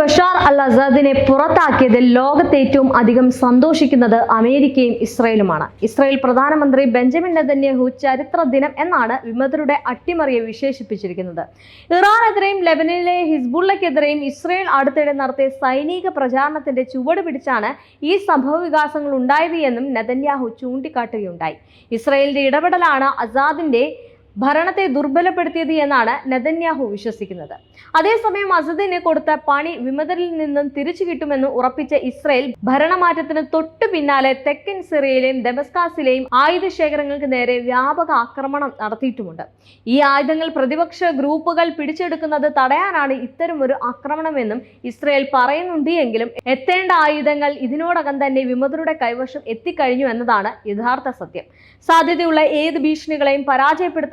Bashar al അസാദിനെ പുറത്താക്കിയതിൽ ലോകത്ത് ഏറ്റവും അധികം സന്തോഷിക്കുന്നത് അമേരിക്കയും ഇസ്രയേലുമാണ്. ഇസ്രയേൽ പ്രധാനമന്ത്രി ബെഞ്ചമിൻ നെതന്യാഹു ചരിത്ര ദിനം എന്നാണ് വിമതരുടെ അട്ടിമറിയെ വിശേഷിപ്പിച്ചിരിക്കുന്നത്. ഇറാനെതിരെയും ലെബനനിലെ ഹിസ്ബുള്ളക്കെതിരെയും ഇസ്രയേൽ അടുത്തിടെ നടത്തിയ സൈനിക പ്രചാരണത്തിന്റെ ചുവട് പിടിച്ചാണ് ഈ സംഭവ വികാസങ്ങൾ ഉണ്ടായത് എന്നും നെതന്യാഹു ചൂണ്ടിക്കാട്ടുകയുണ്ടായി. ഇസ്രയേലിന്റെ ഇടപെടലാണ് അസാദിന്റെ ഭരണത്തെ ദുർബലപ്പെടുത്തിയത് എന്നാണ് നെതന്യാഹു വിശ്വസിക്കുന്നത്. അതേസമയം അസദിനെ കൊടുത്ത പണി വിമതരിൽ നിന്നും തിരിച്ചു കിട്ടുമെന്ന് ഉറപ്പിച്ച ഇസ്രയേൽ ഭരണമാറ്റത്തിന് തൊട്ടു പിന്നാലെ തെക്കൻ സിറിയയിലെയും ദമസ്കാസിലെയും ആയുധ ശേഖരങ്ങൾക്ക് നേരെ വ്യാപക ആക്രമണം നടത്തിയിട്ടുമുണ്ട്. ഈ ആയുധങ്ങൾ പ്രതിപക്ഷ ഗ്രൂപ്പുകൾ പിടിച്ചെടുക്കുന്നത് തടയാനാണ് ഇത്തരമൊരു ആക്രമണമെന്നും ഇസ്രയേൽ പറയുന്നുണ്ട് എങ്കിലും എത്തേണ്ട ആയുധങ്ങൾ ഇതിനോടകം തന്നെ വിമതരുടെ കൈവശം എത്തിക്കഴിഞ്ഞു എന്നതാണ് യഥാർത്ഥ സത്യം. സാധ്യതയുള്ള ഏത് ഭീഷണികളെയും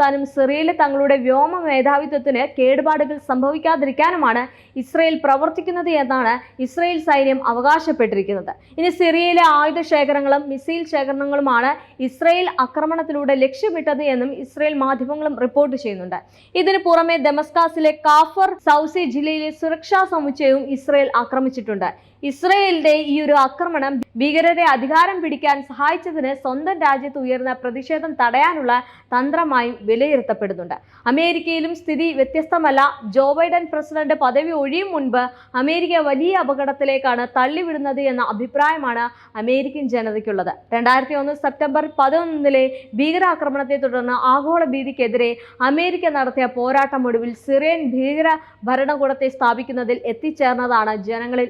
പരാജയപ്പെടുത്താനും സിറിയയിലെ തങ്ങളുടെ വ്യോമ മേധാവിത്വത്തിന് കേടുപാടുകൾ സംഭവിക്കാതിരിക്കാനുമാണ് ഇസ്രയേൽ പ്രവർത്തിക്കുന്നത് എന്നാണ് ഇസ്രയേൽ സൈന്യം അവകാശപ്പെട്ടിരിക്കുന്നത്. ഇനി സിറിയയിലെ ആയുധ ശേഖരങ്ങളും മിസൈൽ ശേഖരണങ്ങളുമാണ് ഇസ്രയേൽ ആക്രമണത്തിലൂടെ ലക്ഷ്യമിട്ടത് എന്നും ഇസ്രയേൽ മാധ്യമങ്ങളും റിപ്പോർട്ട് ചെയ്യുന്നുണ്ട്. ഇതിനു പുറമെ ദമസ്കാസിലെ കാഫർ സൗസി ജില്ലയിലെ സുരക്ഷാ സമുച്ചയവും ഇസ്രയേൽ ആക്രമിച്ചിട്ടുണ്ട്. ഇസ്രയേലിന്റെ ഈ ഒരു ആക്രമണം ഭീകരരെ അധികാരം പിടിക്കാൻ സഹായിച്ചതിന് സ്വന്തം രാജ്യത്ത് ഉയർന്ന പ്രതിഷേധം തടയാനുള്ള തന്ത്രമായും വിലയിരുത്തപ്പെടുന്നുണ്ട്. അമേരിക്കയിലും സ്ഥിതി വ്യത്യസ്തമല്ല. ജോ ബൈഡൻ പ്രസിഡന്റ് പദവി ഒഴിയും മുൻപ് അമേരിക്ക വലിയ അപകടത്തിലേക്കാണ് തള്ളിവിടുന്നത് എന്ന അഭിപ്രായമാണ് അമേരിക്കൻ ജനതയ്ക്കുള്ളത്. രണ്ടായിരത്തി ഒന്ന് സെപ്റ്റംബർ പതിനൊന്നിലെ ഭീകരാക്രമണത്തെ തുടർന്ന് ആഗോള ഭീതിക്കെതിരെ അമേരിക്ക നടത്തിയ പോരാട്ടം ഒടുവിൽ സിറിയൻ ഭീകര ഭരണകൂടത്തെ സ്ഥാപിക്കുന്നതിൽ എത്തിച്ചേർന്നതാണ് ജനങ്ങളിൽ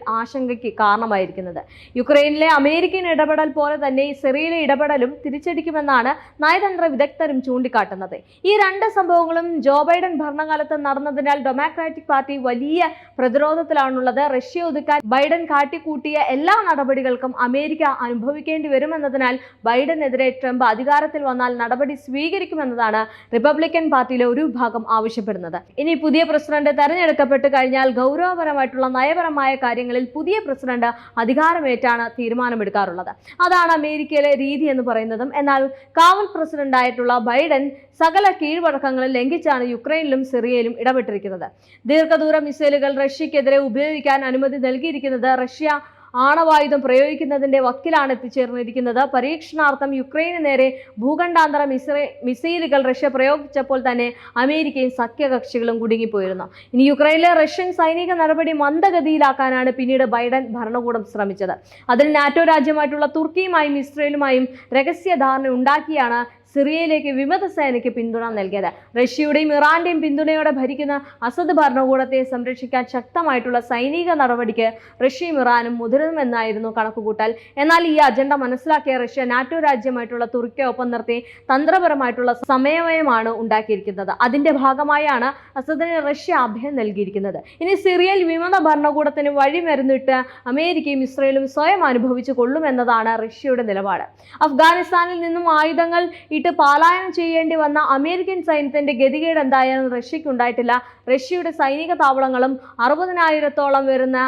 ആശങ്കയ്ക്ക് കാരണമായിരിക്കുന്നത്. യുക്രൈനിലെ അമേരിക്കൻ ഇടപെടൽ പോലെ തന്നെ സിറിയയിലെ ഇടപെടലും തിരിച്ചടിക്കുമെന്നാണ് നയതന്ത്ര വിദഗ്ധരും ചൂണ്ടിക്കാട്ടുന്നത്. ഈ രണ്ട് സംഭവങ്ങളും ജോ ബൈഡൻ ഭരണകാലത്ത് നടന്നതിനാൽ ഡെമോക്രാറ്റിക് പാർട്ടി വലിയ പ്രതിരോധത്തിലാണുള്ളത്. റഷ്യ ഒതുക്കാൻ ബൈഡൻ കാട്ടിക്കൂട്ടിയ എല്ലാ നടപടികൾക്കും അമേരിക്ക അനുഭവിക്കേണ്ടി വരുമെന്നതിനാൽ ബൈഡനെതിരെ ട്രംപ് അധികാരത്തിൽ വന്നാൽ നടപടി സ്വീകരിക്കുമെന്നതാണ് റിപ്പബ്ലിക്കൻ പാർട്ടിയിലെ ഒരു വിഭാഗം ആവശ്യപ്പെടുന്നത്. ഇനി പുതിയ പ്രസിഡന്റ് തെരഞ്ഞെടുക്കപ്പെട്ട് കഴിഞ്ഞാൽ ഗൗരവപരമായിട്ടുള്ള നയപരമായ കാര്യങ്ങളിൽ പുതിയ പ്രസിഡന്റ് അധികാരമേറ്റാണ് തീരുമാനമെടുക്കാറുള്ളത്. അതാണ് അമേരിക്കയിലെ രീതി എന്ന് പറയുന്നതും. എന്നാൽ കാവൽ പ്രസിഡന്റായിട്ടുള്ള ബൈഡൻ സകല കീഴ്വഴക്കങ്ങളും ലംഘിച്ചാണ് യുക്രൈനിലും സിറിയയിലും ഇടപെട്ടിരിക്കുന്നത്. ദീർഘദൂര മിസൈലുകൾ റഷ്യക്കെതിരെ ഉപയോഗിക്കാൻ അനുമതി നൽകിയിരിക്കുന്നത് റഷ്യ ആണവായുധം പ്രയോഗിക്കുന്നതിന്റെ വക്കിലാണ് എത്തിച്ചേർന്നിരിക്കുന്നത്. പരീക്ഷണാർത്ഥം യുക്രൈന് നേരെ ഭൂഖണ്ഡാന്തര മിസൈ മിസൈലുകൾ റഷ്യ പ്രയോഗിച്ചപ്പോൾ തന്നെ അമേരിക്കയും സഖ്യകക്ഷികളും കുടുങ്ങിപ്പോയിരുന്നു. ഇനി യുക്രൈനിലെ റഷ്യൻ സൈനിക നടപടി മന്ദഗതിയിലാക്കാനാണ് പിന്നീട് ബൈഡൻ ഭരണകൂടം ശ്രമിച്ചത്. അതിൽ നാറ്റോ രാജ്യമായിട്ടുള്ള തുർക്കിയുമായും ഇസ്രയേലുമായും രഹസ്യ ധാരണ ഉണ്ടാക്കിയാണ് സിറിയയിലേക്ക് വിമത സേനയ്ക്ക് പിന്തുണ നൽകിയത്. റഷ്യയുടെയും ഇറാന്റെയും പിന്തുണയോടെ ഭരിക്കുന്ന അസദ് ഭരണകൂടത്തെ സംരക്ഷിക്കാൻ ശക്തമായിട്ടുള്ള സൈനിക നടപടിക്ക് റഷ്യയും ഇറാനും മുതിരുമെന്നായിരുന്നു കണക്കുകൂട്ടൽ. എന്നാൽ ഈ അജണ്ട മനസ്സിലാക്കിയ റഷ്യ നാറ്റോ രാജ്യമായിട്ടുള്ള തുർക്കിയെ ഒപ്പം നിർത്തി തന്ത്രപരമായിട്ടുള്ള സമയമയമാണ് ഉണ്ടാക്കിയിരിക്കുന്നത്. അതിന്റെ ഭാഗമായാണ് അസദിന് റഷ്യ അഭയം നൽകിയിരിക്കുന്നത്. ഇനി സിറിയയിൽ വിമത ഭരണകൂടത്തിന് വഴിമരുന്നിട്ട് അമേരിക്കയും ഇസ്രയേലും സ്വയം അനുഭവിച്ചു കൊള്ളുമെന്നതാണ് റഷ്യയുടെ നിലപാട്. അഫ്ഗാനിസ്ഥാനിൽ നിന്നും ആയുധങ്ങൾ ഇട്ട് പലായനം ചെയ്യേണ്ടി വന്ന അമേരിക്കൻ സൈന്യത്തിന്റെ ഗതികേട് എന്തായാലും റഷ്യക്കുണ്ടായിട്ടില്ല റഷ്യയുടെ സൈനിക താവളങ്ങളും അറുപതിനായിരത്തോളം വരുന്ന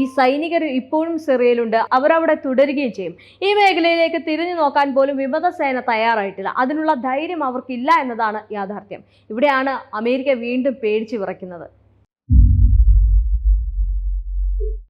ഈ സൈനികർ ഇപ്പോഴും സിറിയയിലുണ്ട്. അവരവിടെ തുടരുകയും ചെയ്യും. ഈ മേഖലയിലേക്ക് തിരിഞ്ഞു നോക്കാൻ പോലും വിമത സേന തയ്യാറായിട്ടില്ല. അതിനുള്ള ധൈര്യം അവർക്കില്ല എന്നതാണ് യാഥാർത്ഥ്യം. ഇവിടെയാണ് അമേരിക്ക വീണ്ടും പേടിച്ചു വിറയ്ക്കുന്നത്.